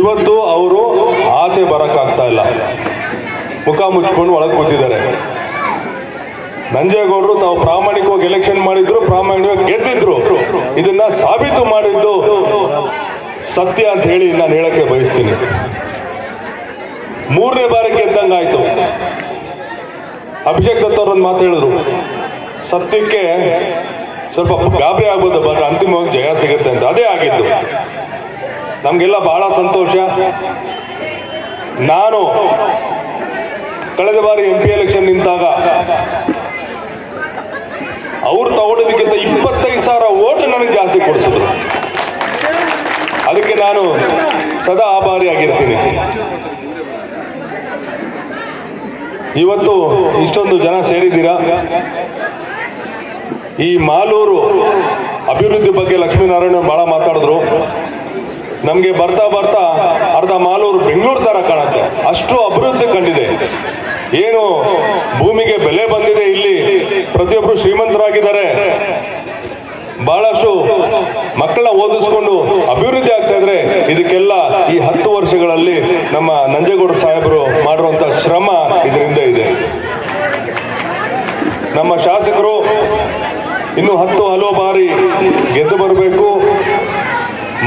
ಇವತ್ತು ಅವರು ಆಚೆ ಬರೋಕ್ಕಾಗ್ತಾ ಇಲ್ಲ. ಮುಖ ಮುಚ್ಕೊಂಡು ಒಳಗೆ ಕೂತಿದ್ದಾರೆ. ನಂಜೇಗೌಡರು ತಾವು ಪ್ರಾಮಾಣಿಕವಾಗಿ ಎಲೆಕ್ಷನ್ ಮಾಡಿದ್ರು, ಪ್ರಾಮಾಣಿಕವಾಗಿ ಗೆದ್ದಿದ್ರು. ಇದನ್ನ ಸಾಬೀತು ಮಾಡಿದ್ದು ಸತ್ಯ ಅಂತ ಹೇಳಿ ನಾನು ಹೇಳಕ್ಕೆ ಬಯಸ್ತೀನಿ. ಮೂರನೇ ಬಾರಿ ಗೆದ್ದಂಗಾಯ್ತು. ಅಭಿಷೇಕ್ ದತ್ ಅವ್ರೊಂದು ಮಾತು ಹೇಳಿದ್ರು. ಸತ್ಯಕ್ಕೆ ಸ್ವಲ್ಪ ಗಾಬರಿ ಆಗ್ಬೋದು ಬಟ್ ಅಂತಿಮವಾಗಿ ಜಯ ಸಿಗುತ್ತೆ ಅಂತ. ಅದೇ ಆಗಿದ್ದು. ನಮಗೆಲ್ಲ ಬಹಳ ಸಂತೋಷ. ನಾನು ಕಳೆದ ಬಾರಿ ಎಂ ಪಿ ಎಲೆಕ್ಷನ್ ನಿಂತಾಗ ಅವ್ರು ತಗೊಂಡಿದ್ದಕ್ಕಿಂತ ಇಪ್ಪತ್ತೈದು ಸಾವಿರ ಓಟ್ ನನಗೆ ಜಾಸ್ತಿ ಕೊಡಿಸಿದ್ರು. ಅದಕ್ಕೆ ನಾನು ಸದಾ ಆಭಾರಿಯಾಗಿರ್ತೀನಿ ಇವತ್ತು ಇಷ್ಟೊಂದು ಜನ ಸೇರಿದ್ದೀರಾ? ಈ ಮಾಲೂರು ಅಭಿವೃದ್ಧಿ ಬಗ್ಗೆ ಲಕ್ಷ್ಮೀನಾರಾಯಣ ಬಹಳ ನಮಗೆ ಬರ್ತಾ ಬರ್ತಾ ಅರ್ಧ ಮಾಲೂರು ಬೆಂಗಳೂರು ತರ ಕಾಣುತ್ತೆ. ಅಷ್ಟು ಅಭಿವೃದ್ಧಿ ಕಂಡಿದೆ. ಏನು ಭೂಮಿಗೆ ಬೆಲೆ ಬಂದಿದೆ ಇಲ್ಲಿ. ಪ್ರತಿಯೊಬ್ಬರು ಶ್ರೀಮಂತರಾಗಿದ್ದಾರೆ. ಬಹಳಷ್ಟು ಮಕ್ಕಳನ್ನ ಓದಿಸ್ಕೊಂಡು ಅಭಿವೃದ್ಧಿ ಆಗ್ತಾ ಇದ್ರೆ ಇದಕ್ಕೆಲ್ಲ ಈ ಹತ್ತು ವರ್ಷಗಳಲ್ಲಿ ನಮ್ಮ ನಂಜೇಗೌಡ ಸಾಹೇಬರು ಮಾಡಿರುವಂತ ಶ್ರಮ ಇದರಿಂದ ಇದೆ. ನಮ್ಮ ಶಾಸಕರು ಇನ್ನು ಹತ್ತು ಹಲವು ಬಾರಿ ಗೆದ್ದು ಬರಬೇಕು.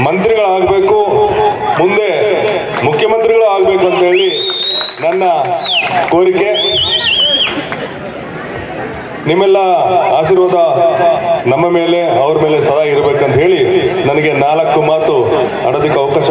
ಮಂತ್ರಿಗಳಾಗಬೇಕು. ಮುಂದೆ ಮುಖ್ಯಮಂತ್ರಿಗಳು ಆಗಬೇಕು ಅಂತ ಹೇಳಿ ನನ್ನ ಕೋರಿಕೆ. ನಿಮ್ಮೆಲ್ಲ ಆಶೀರ್ವಾದ ನಮ್ಮ ಮೇಲೆ, ಅವ್ರ ಮೇಲೆ ಸದಾ ಇರಬೇಕಂತ ಹೇಳಿ ನನಗೆ ನಾಲ್ಕು ಮಾತು ಆಡೋದಕ್ಕೆ ಅವಕಾಶ